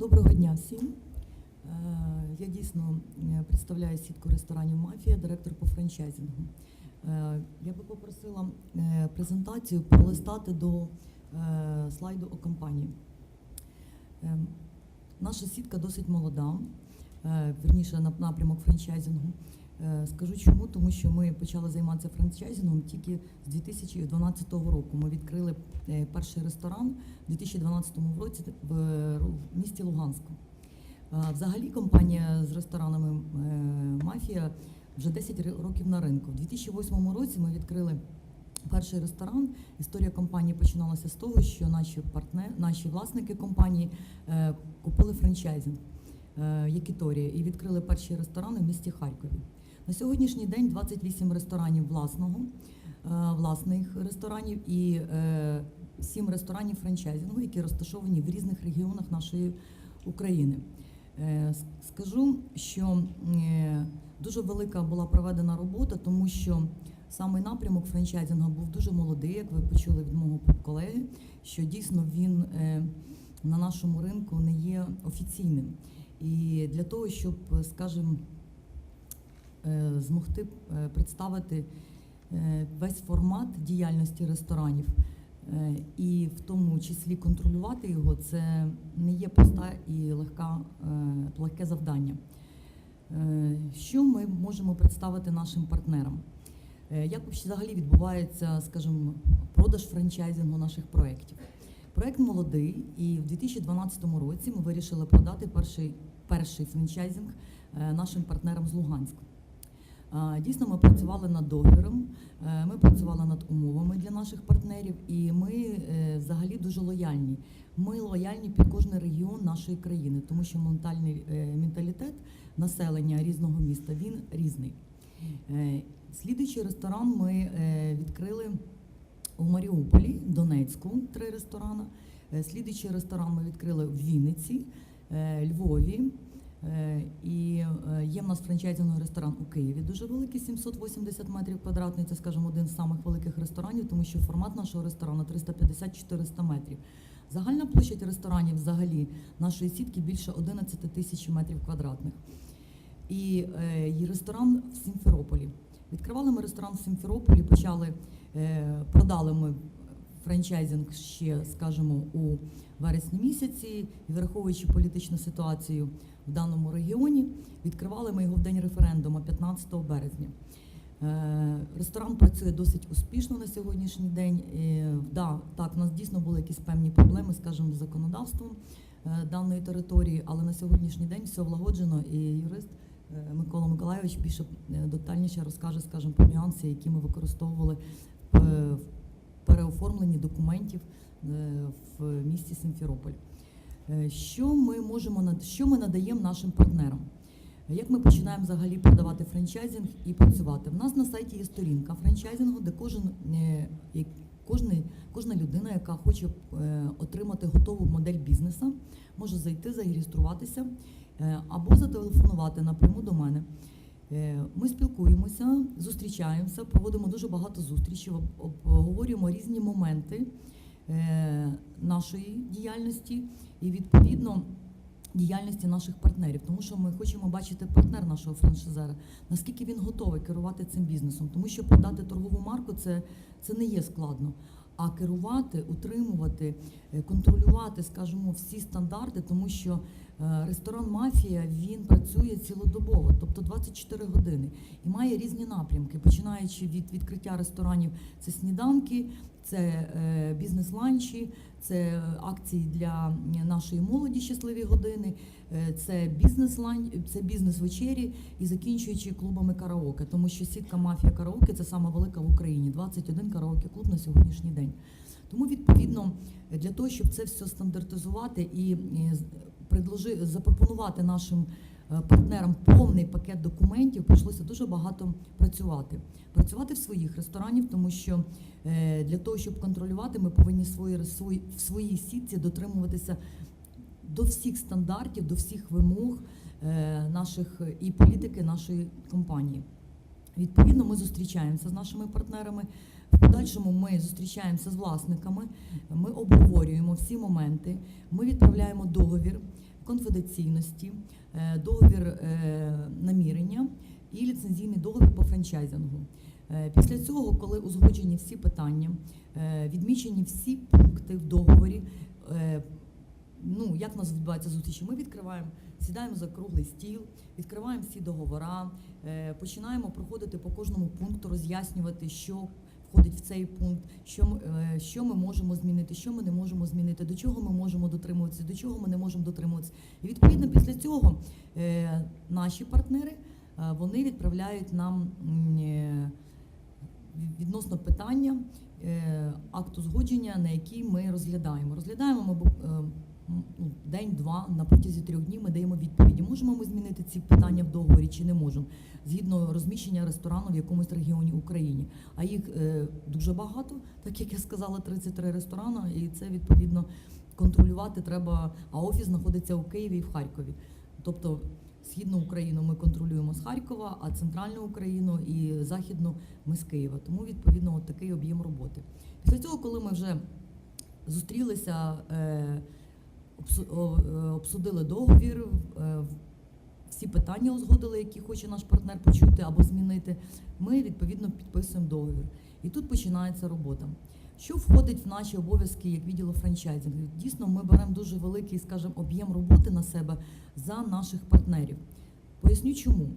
Доброго дня всім. Е, Я дійсно е, представляю сітку ресторанів Мафія, директор по франчайзингу. Е, Я би попросила презентацію пролистати до слайду о компанії. Наша сітка досить молода, верніше на напрямок франчайзингу. Е, Скажу чому, тому що ми почали займатися франчайзингом тільки з 2012 року. Ми відкрили е, перший ресторан у 2012 році в в місті Луганську. Е, Взагалі компанія з ресторанами е, Мафія вже 10 років на ринку. У 2008 році ми відкрили перший ресторан. Історія компанії починалася з того, що наші партнери, наші власники компанії е, купили франчайзинг е, Якіторія і відкрили перші ресторани в місті Харкові. На сьогоднішній день 28 ресторанів власного, е, власних ресторанів і е, 7 ресторанів франчайзингу, які розташовані в різних регіонах нашої України. Е, Скажу, що дуже велика була проведена робота, тому що саме напрямок франчайзингу був дуже молодий, як ви почули від мого колеги, що дійсно він на нашому ринку не є офіційним. І для того, щоб, скажімо, змогти е, представити е, весь формат діяльності ресторанів е, і в тому числі контролювати його, це не є проста і легка, е, легке завдання. Е, Що ми можемо представити нашим партнерам? Е, Як взагалі відбувається, скажімо, продаж франчайзингу наших проєктів? Проєкт молодий, і в 2012 році ми вирішили продати перший, перший франчайзинг е, нашим партнерам з Луганську. Дійсно, ми працювали над договіром, е, ми працювали над умовами для наших партнерів, і ми е, взагалі дуже лояльні. Ми лояльні під кожний регіон нашої країни, тому що ментальний е, менталітет населення різного міста він різний. Слідуючий ресторан ми відкрили у Маріуполі, Донецьку, три ресторани. Слідуючий ресторан ми відкрили в Вінниці, Львові. Е, І е, є в нас франчайзинговий ресторан у Києві, дуже великий, 780 метрів квадратний. Це, скажімо, один з самих великих ресторанів, тому що формат нашого ресторану 350-400 метрів. Загальна площадь ресторанів взагалі нашої сітки більше 11 тисяч метрів квадратних. І, е, ресторан в Сімферополі. Відкривали ми ресторан в Сімферополі, почали, е, продали ми франчайзинг ще, скажімо, у вересні місяці, враховуючи політичну ситуацію в даному регіоні, відкривали ми його в день референдуму 15 березня. Е, Ресторан працює досить успішно на сьогоднішній день. Е, Да, так, у нас дійсно були якісь певні проблеми, скажімо, з законодавством е, даної території, але на сьогоднішній день все влагоджено, і юрист Микола Миколайович більше детальніше розкаже, скажімо, про нюанси, які ми використовували в переоформленні документів е, в місті Симферополь. Е, Що ми можемо що ми надаємо нашим партнерам? Як ми починаємо взагалі продавати франчайзинг і працювати? В нас на сайті є сторінка франчайзингу, де кожен, е, кожна людина, яка хоче отримати готову модель бізнесу, може зайти, зареєструватися або зателефонувати напряму до мене. Е, Ми спілкуємося, зустрічаємося, проводимо дуже багато зустрічей, обговорюємо різні моменти е, нашої діяльності і відповідно діяльності наших партнерів, тому що ми хочемо бачити партнер нашого франшизера, наскільки він готовий керувати цим бізнесом, тому що продати торгову марку це, це не є складно. А керувати, утримувати, е, контролювати, скажімо, всі стандарти, тому що ресторан Мафія він працює цілодобово, тобто 24 години, і має різні напрямки, починаючи від відкриття ресторанів, це сніданки, це е, бізнес-ланчі, це акції для нашої молоді щасливі години, е, це бізнес лан це бізнес-вечері і закінчуючи клубами караоке, тому що сітка мафія караоке це сама велика в Україні. 21 караоке-клуб на сьогоднішній день. Тому відповідно для того, щоб це все стандартизувати і е, запропонувати нашим е, партнерам повний пакет документів, прийшлося дуже багато працювати. Працювати в своїх ресторанів, тому що е, для того, щоб контролювати, ми повинні свої, свої в своїй сітці дотримуватися до всіх стандартів, до всіх вимог е, наших і політики нашої компанії. Відповідно, ми зустрічаємося з нашими партнерами. В подальшому ми зустрічаємося з власниками, ми обговорюємо всі моменти, ми відправляємо договір. конфіденційності, е, договір е, намірення і ліцензійний договір по франчайзингу. Е, Після цього, коли узгоджені всі питання, відмічені всі пункти в договорі, ну як у нас відбувається зустрічі, ми відкриваємо, сідаємо за круглий стіл, відкриваємо всі договори, починаємо проходити по кожному пункту, роз'яснювати, що входить в цей пункт, що ми, е, що ми можемо змінити, що ми не можемо змінити, до чого ми можемо дотримуватися, до чого ми не можемо дотримуватися. І відповідно після цього е, наші партнери е, вони відправляють нам відносно питання акту згодження, на який ми розглядаємо. Розглядаємо ми день-два на протязі трьох днів. Ми даємо відповіді. Можемо ми змінити ці питання в договорі чи не можемо, згідно розміщення ресторану в якомусь регіоні України. А їх е, дуже багато, так як я сказала, 33 ресторани, і це відповідно контролювати треба. А офіс знаходиться у Києві і в Харкові. Тобто східну Україну ми контролюємо з Харкова, а центральну Україну і західну ми з Києва. Тому відповідно от такий об'єм роботи. Після цього, коли ми вже зустрілися, е, обсудили договір, е, всі питання узгодили, які хоче наш партнер почути або змінити, ми відповідно підписуємо договір. І тут починається робота. Що входить в наші обов'язки як відділу франчайзингу? Дійсно, ми беремо дуже великий, скажімо, об'єм роботи на себе за наших партнерів. Поясню чому.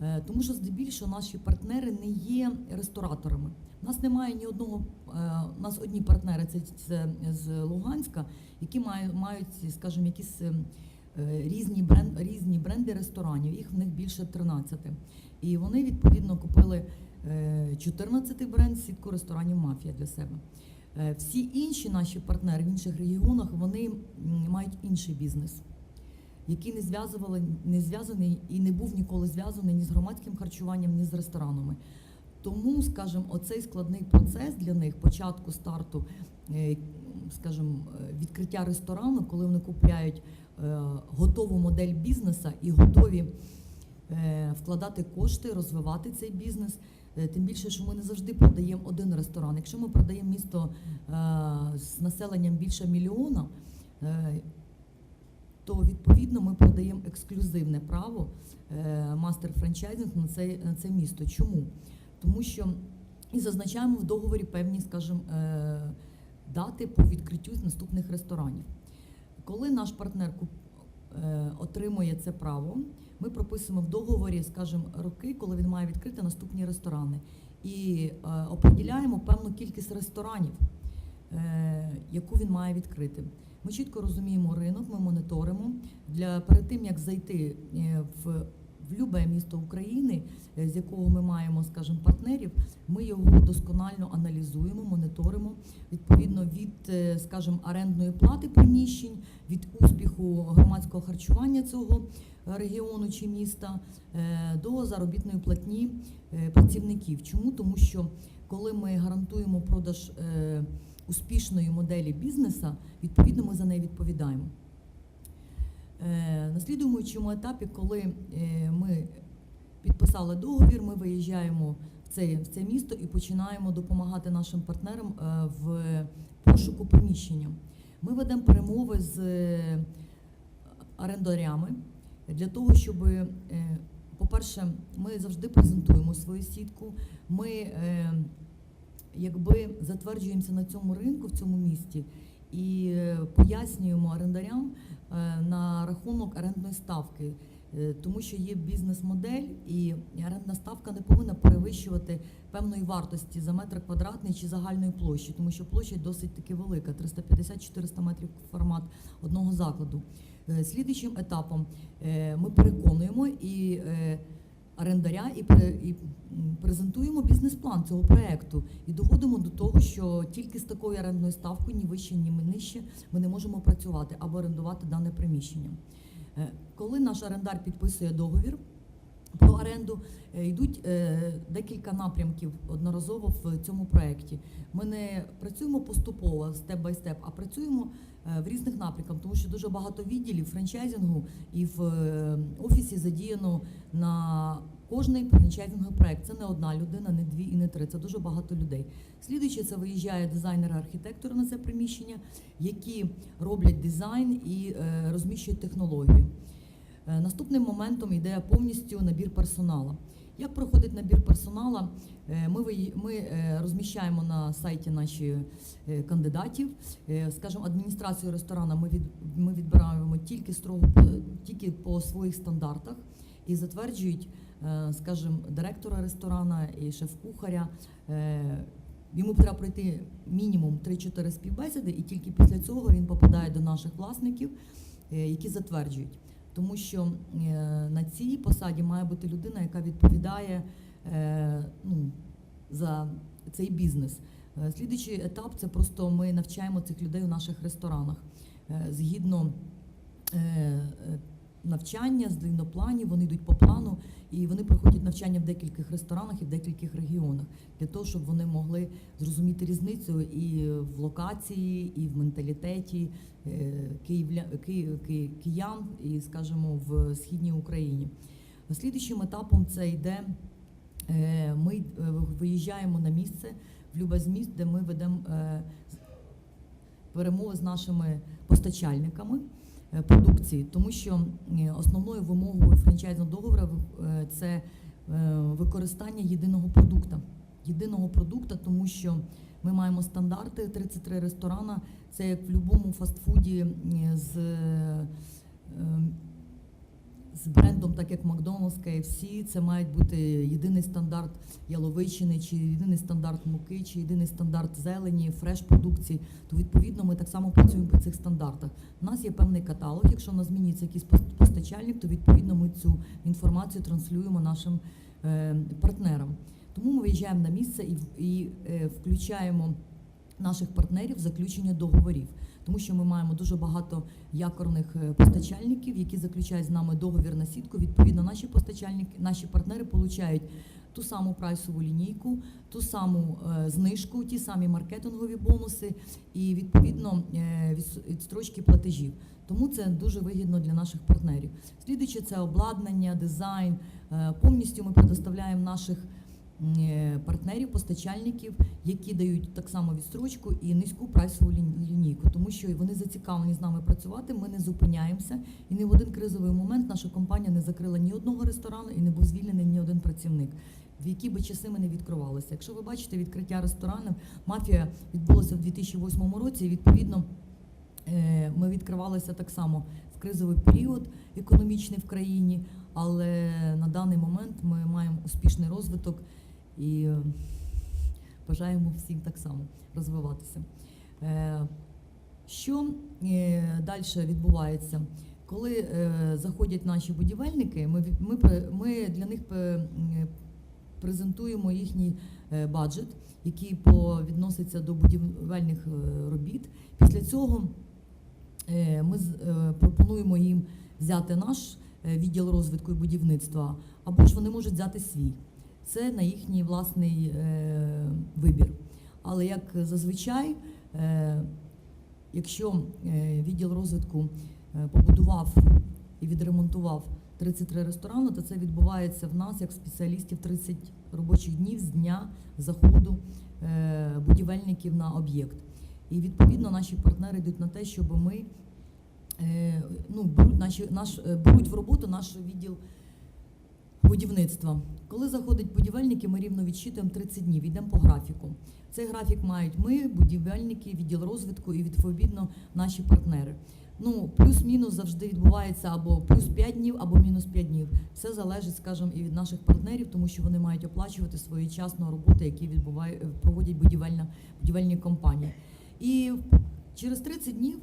Е, Тому що здебільшого наші партнери не є рестораторами. У нас немає ні одного, е, у нас одні партнери це, це з Луганська, які мають, мають скажімо, якісь е, е, різні, бренд, різні бренди ресторанів. Їх в них більше 13. І вони відповідно купили е, 14 бренд сітку ресторанів Мафія для себе. Е, Всі інші наші партнери в інших регіонах вони мають інший бізнес який не зв'язували, не зв'язаний і не був ніколи зв'язаний ні з громадським харчуванням, ні з ресторанами. Тому, скажімо, оцей складний процес для них початку старту, е, скажімо, е, відкриття ресторану, коли вони купляють е, готову модель бізнеса і готові вкладати кошти, розвивати цей бізнес. Тим більше, що ми не завжди продаємо один ресторан. Якщо ми продаємо місто з населенням більше мільйона, то відповідно ми продаємо ексклюзивне право е, мастер франчайзинг на це, на це місто. Чому? Тому що і зазначаємо в договорі певні, скажімо, е, дати по відкриттю наступних ресторанів. Коли наш партнер е, отримує це право, ми прописуємо в договорі, скажімо, роки, коли він має відкрити наступні ресторани, і е, определяємо певну кількість ресторанів, яку він має відкрити. Ми чітко розуміємо ринок, ми моніторимо. Для перед тим як зайти в, любе місто України, е, з якого ми маємо, скажімо, партнерів, ми його досконально аналізуємо, моніторимо відповідно від, е, скажімо, орендної плати приміщень, від успіху громадського харчування цього е, регіону чи міста до заробітної платні працівників. Чому? Тому що коли ми гарантуємо продаж успішної моделі бізнеса, відповідно ми за неї відповідаємо. Е, На слідуючому етапі, коли е, ми підписали договір, ми виїжджаємо в це, в це місто і починаємо допомагати нашим партнерам е, в пошуку приміщення. Ми ведемо перемови з орендарями для того, щоб, по-перше, ми завжди презентуємо свою сітку. Ми якби затверджуємося на цьому ринку, в цьому місті, і пояснюємо орендарям е, на рахунок орендної ставки, Е, тому що є бізнес-модель, і орендна ставка не повинна перевищувати певної вартості за метр квадратний чи загальної площі, тому що площа досить таки велика 350-400 метрів формат одного закладу. Е, Слідуючим етапом ми переконуємо і орендаря і, і презентуємо бізнес-план цього проекту і доходимо до того, що тільки з такою орендною ставкою, ні вище, ні нижче, ми не можемо працювати або орендувати дане приміщення. Е, Коли наш орендар підписує договір про оренду, е, йдуть е, декілька напрямків одноразово в цьому проєкті. Ми не працюємо поступово степ бай степ, а працюємо в різних напрямках, тому що дуже багато відділів франчайзингу і в офісі задіяно на кожний франчайзинговий проект. Це не одна людина, не дві і не три. Це дуже багато людей. Слідуючи, це виїжджає дизайнери-архітектори на це приміщення, які роблять дизайн і е, розміщують технологію. Е, Наступним моментом йде повністю набір персоналу. Як проходить набір персоналу? Е, Ми, ми розміщаємо на сайті наші кандидатів. Скажімо, адміністрацію ресторану ми, від, ми відбираємо тільки строго тільки по своїх стандартах і затверджують, е, скажімо, директора ресторана і шеф-кухаря. Е, Йому треба пройти мінімум 3-4 співбесіди, і тільки після цього він попадає до наших власників, е, які затверджують. Тому що на цій посаді має бути людина, яка відповідає ну, за цей бізнес. Слідуючий етап це просто ми навчаємо цих людей у наших ресторанах. Згідно навчання, згідно планів, вони йдуть по плану і вони проходять навчання в декількох ресторанах і в декількох регіонах для того, щоб вони могли зрозуміти різницю і в локації, і в менталітеті е, київля, ки, ки, киян, і, скажімо, в східній Україні. Слідуючим етапом це йде. е, Ми е, виїжджаємо на місце в любе міст, де ми ведемо перемови з нашими постачальниками продукції, тому що е, основною вимогою франчайзного договору е, це е, використання єдиного продукту. Єдиного продукту, тому що ми маємо стандарти 33 ресторана. Це як в будь-якому фастфуді е, з, е, з брендом, так як Макдональдс, KFC, це має бути єдиний стандарт яловичини, чи єдиний стандарт муки, чи єдиний стандарт зелені, фреш-продукції. То відповідно ми так само працюємо по цих стандартах. У нас є певний каталог. Якщо у нас зміниться якийсь постачальник, то відповідно ми цю інформацію транслюємо нашим е, партнерам. Тому ми виїжджаємо на місце і, і е, включаємо наших партнерів в заключення договорів, тому що ми маємо дуже багато якорних е, постачальників, які заключають з нами договір на сітку. Відповідно, наші постачальники, наші партнери получають ту саму прайсову лінійку, ту саму е, знижку, ті самі маркетингові бонуси і відповідно е, відс- відстрочки платежів. Тому це дуже вигідно для наших партнерів. Слідуючи, це обладнання, дизайн. Повністю ми предоставляємо наших партнерів, постачальників, які дають так само відстрочку і низьку прайсову лінійку, тому що вони зацікавлені з нами працювати. Ми не зупиняємося, і ні в один кризовий момент наша компанія не закрила ні одного ресторану і не був звільнений ні один працівник. В які би часи ми не відкривалися. Якщо ви бачите відкриття ресторанів, мафія відбулася в 2008 році. І відповідно е, ми відкривалися так само в кризовий період економічний в країні, але на даний момент ми маємо успішний розвиток і е, бажаємо всім так само розвиватися. Е, Що далі відбувається? Коли е, заходять наші будівельники, ми, для них презентуємо їхній е, баджет, який відноситься до будівельних е, робіт. Після цього е, ми е, пропонуємо їм взяти наш е, відділ розвитку і будівництва, або ж вони можуть взяти свій. Це на їхній власний е, вибір. Але як зазвичай, е, якщо е, відділ розвитку е, побудував і відремонтував 33 ресторани, то це відбувається в нас як спеціалістів 30 робочих днів з дня заходу е, будівельників на об'єкт. І відповідно наші партнери йдуть на те, щоб ми е, ну, беруть, наші, наш, беруть в роботу наш відділ будівництва. Коли заходять будівельники, ми рівно відчитуємо 30 днів, йдемо по графіку. Цей графік мають ми, будівельники, відділ розвитку і відповідно наші партнери. Ну, плюс-мінус завжди відбувається або плюс 5 днів, або мінус 5 днів. Все залежить, скажімо, і від наших партнерів, тому що вони мають оплачувати своєчасно роботи, які відбуває, проводять будівельна, будівельні компанії. І через 30 днів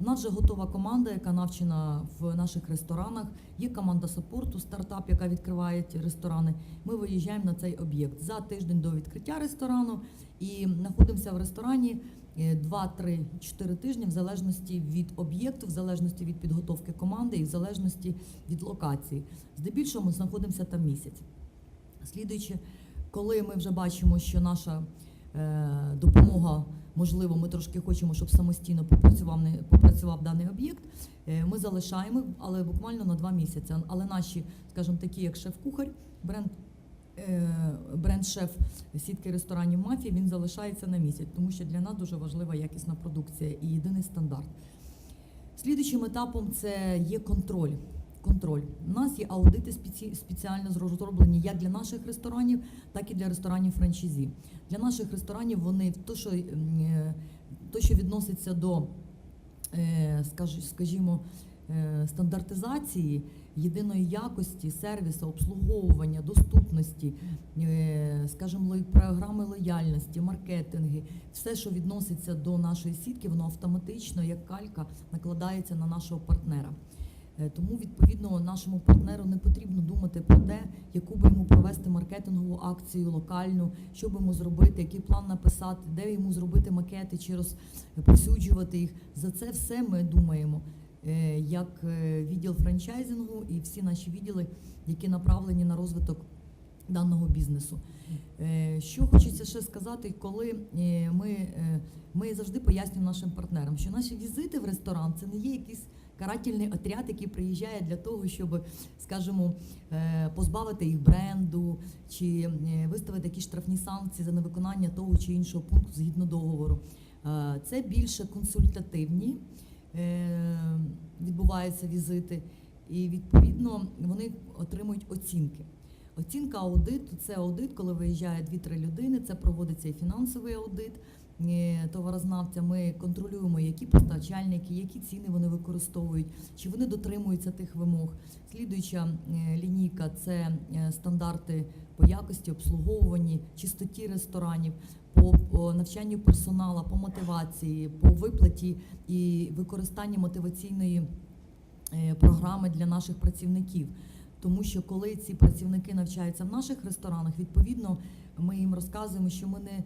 у нас вже готова команда, яка навчена в наших ресторанах. Є команда саппорту, стартап, яка відкриває ресторани. Ми виїжджаємо на цей об'єкт за тиждень до відкриття ресторану і знаходимося в ресторані 2-3-4 тижні в залежності від об'єкту, в залежності від підготовки команди і в залежності від локації. Здебільшого ми знаходимося там місяць. Слідуючи, коли ми вже бачимо, що наша е, допомога. Можливо, ми трошки хочемо, щоб самостійно попрацював не попрацював даний об'єкт. Е, Ми залишаємо, але буквально на два місяці. Але наші, скажімо, такі як шеф-кухар, бренд. е, Бренд-шеф сітки ресторанів мафії він залишається на місяць, тому що для нас дуже важлива якісна продукція і єдиний стандарт. Слідуючим етапом це є контроль. Контроль. У нас є аудити спеці- спеціально розроблені як для наших ресторанів, так і для ресторанів франчайзі. Для наших ресторанів вони то, що, е, то, що відноситься до, е, скажімо, е, стандартизації, єдиної якості, сервісу, обслуговування, доступності, скажімо, програми лояльності, маркетинги, все, що відноситься до нашої сітки, воно автоматично, як калька, накладається на нашого партнера. Е, Тому відповідно нашому партнеру не потрібно думати про те, яку би йому провести маркетингову акцію локальну, що би йому зробити, який план написати, де йому зробити макети чи розповсюджувати їх. За це все ми думаємо. е, Як е, відділ франчайзингу і всі наші відділи, які направлені на розвиток даного бізнесу. Що хочеться ще сказати, коли ми, ми завжди пояснюємо нашим партнерам, що наші візити в ресторан це не є якийсь карательний отряд, який приїжджає для того, щоб, скажімо, е, позбавити їх бренду чи е, виставити якісь штрафні санкції за невиконання того чи іншого пункту згідно договору. Е, Це більше консультативні відбуваються візити, і відповідно вони отримують оцінки. Оцінка аудиту це аудит, коли виїжджає 2-3 людини. Це проводиться і фінансовий аудит товарознавця. Ми контролюємо, які постачальники, які ціни вони використовують, чи вони дотримуються тих вимог. Слідуюча е, лінійка це е, стандарти по якості, обслуговуванні, чистоті ресторанів. По, навчанню персоналу, по мотивації, по виплаті і використанні мотиваційної е, програми для наших працівників. Тому що коли ці працівники навчаються в наших ресторанах, відповідно ми їм розказуємо, що ми не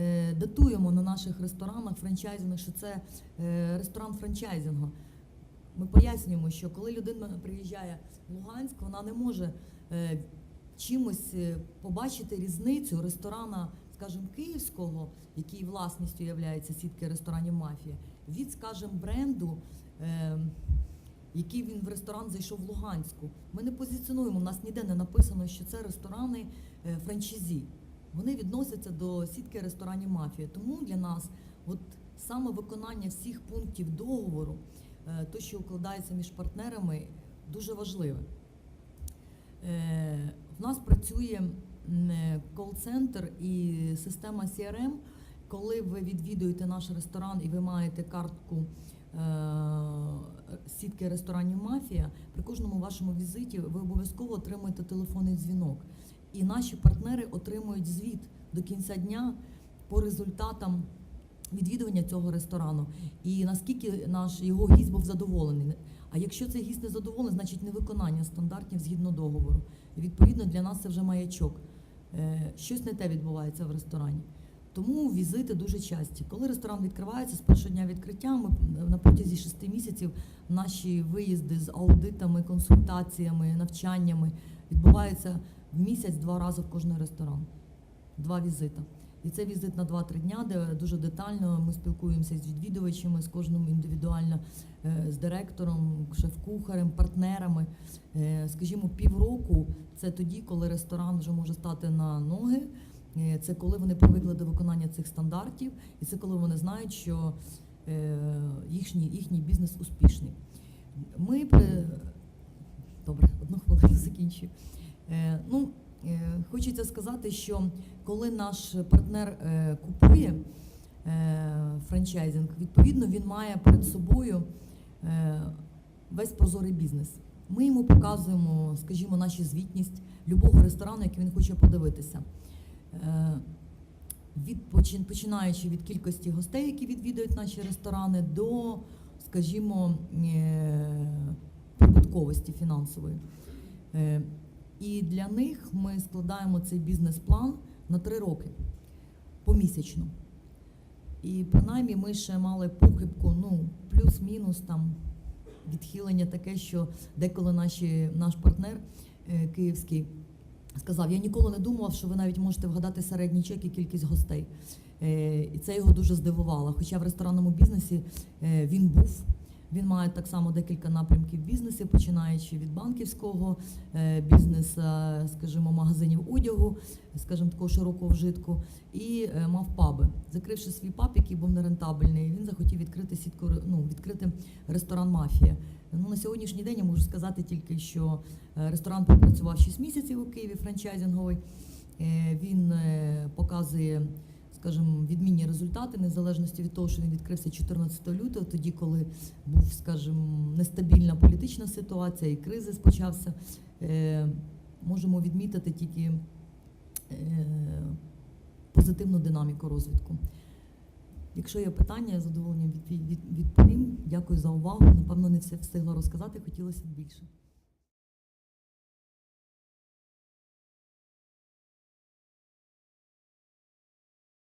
е, датуємо на наших ресторанах франчайзингах, що це е, ресторан франчайзингу. Ми пояснюємо, що коли людина приїжджає в Луганськ, вона не може е, чимось побачити різницю ресторана, скажімо, київського, який власністю є сітки ресторанів мафія, від, скажімо, бренду. Який він в ресторан зайшов в Луганську. Ми не позиціонуємо, у нас ніде не написано, що це ресторани франчайзі. Вони відносяться до сітки ресторанів мафія. Тому для нас от саме виконання всіх пунктів договору, е, то, що укладається між партнерами, дуже важливе. Е, В нас працює кол-центр і система CRM. Коли ви відвідуєте наш ресторан і ви маєте картку е, сітки ресторанів Мафія, при кожному вашому візиті ви обов'язково отримуєте телефонний дзвінок. І наші партнери отримують звіт до кінця дня по результатам відвідування цього ресторану. І наскільки наш його гість був задоволений. А якщо цей гість не задоволений, значить невиконання стандартів згідно договору. І відповідно для нас це вже маячок. Е, Щось не те відбувається в ресторані. Тому візити дуже часті. Коли ресторан відкривається з першого дня відкриття, ми на протязі шести місяців наші виїзди з аудитами, консультаціями, навчаннями відбуваються в місяць два рази в кожний ресторан. Два візита. І це візит на 2-3 дня, де дуже детально ми спілкуємося з відвідувачами, з кожним індивідуально, е, з директором, шеф-кухарем, партнерами. Е, Скажімо, півроку це тоді, коли ресторан вже може стати на ноги. Е, Це коли вони привикли до виконання цих стандартів, і це коли вони знають, що їхній, їхній бізнес успішний. Ми добре, одну хвилину закінчую. Е, Ну, е, хочеться сказати, що коли наш партнер е, купує франчайзинг, відповідно він має перед собою весь прозорий бізнес. Ми йому показуємо, скажімо, нашу звітність любого ресторану, який він хоче подивитися. Від починаючи від кількості гостей, які відвідують наші ресторани, до, скажімо, прибутковості фінансової. І для них ми складаємо цей бізнес-план на три роки помісячно. І принаймні ми ще мали похибку, ну, плюс-мінус там відхилення таке, що деколи наші, наш партнер е, київський сказав: Я ніколи не думав, що ви навіть можете вгадати середній чек і кількість гостей. Е, І це його дуже здивувало. Хоча в ресторанному бізнесі е, він був. Він має так само декілька напрямків бізнесу, починаючи від банківського, е, бізнес, е, скажімо, магазинів одягу, скажімо, такого широкого вжитку, і е, мав паби. Закривши свій паб, який був нерентабельний, він захотів відкрити сітку, ну, відкрити ресторан Мафія. Ну, на сьогоднішній день я можу сказати тільки, що ресторан пропрацював 6 місяців у Києві, франчайзинговий. Він показує, скажімо, відмінні результати, незалежності від того, що він відкрився 14 лютого, тоді, коли був, скажімо, нестабільна політична ситуація і кризис почався. Е, Можемо відмітити тільки е, позитивну динаміку розвитку. Якщо є питання, я задоволенням відповім. Дякую за увагу. Напевно, не все встигла розказати, хотілося б більше.